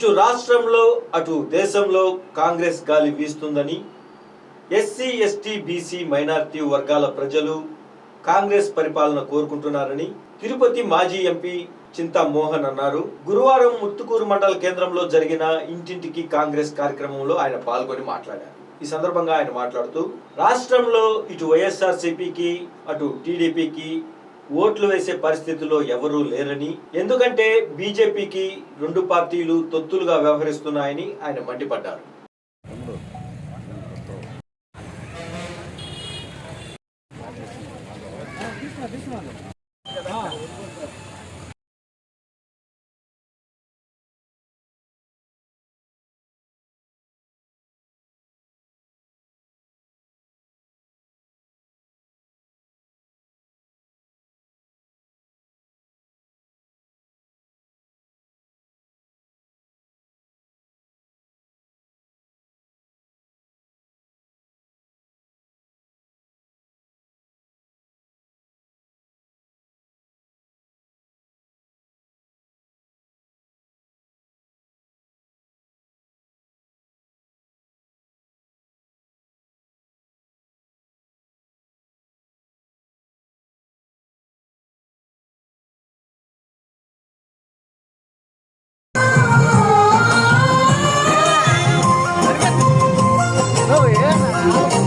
ఇటు రాష్ట్రంలో అటు దేశంలో కాంగ్రెస్ గాలి వీస్తుందని ఎస్సీ ఎస్టీ బీసీ మైనార్టీ వర్గాల ప్రజలు కాంగ్రెస్ పరిపాలన కోరుకుంటున్నారని తిరుపతి మాజీ ఎంపీ చింతా మోహన్ అన్నారు. గురువారం ముత్తుకూరు మండల కేంద్రంలో జరిగిన ఇంటింటికి కాంగ్రెస్ కార్యక్రమంలో ఆయన పాల్గొని మాట్లాడారు. ఈ సందర్భంగా ఆయన మాట్లాడుతూ రాష్ట్రంలో ఇటు వైఎస్ఆర్సీపీకి అటు టీడీపీకి ఓట్లు వేసే పరిస్థితిలో ఎవరూ లేరని ఎందుకంటే బీజేపీకి రెండు పార్టీలు తొత్తులుగా వ్యవహరిస్తున్నాయని ఆయన మండిపడ్డారు. Oh,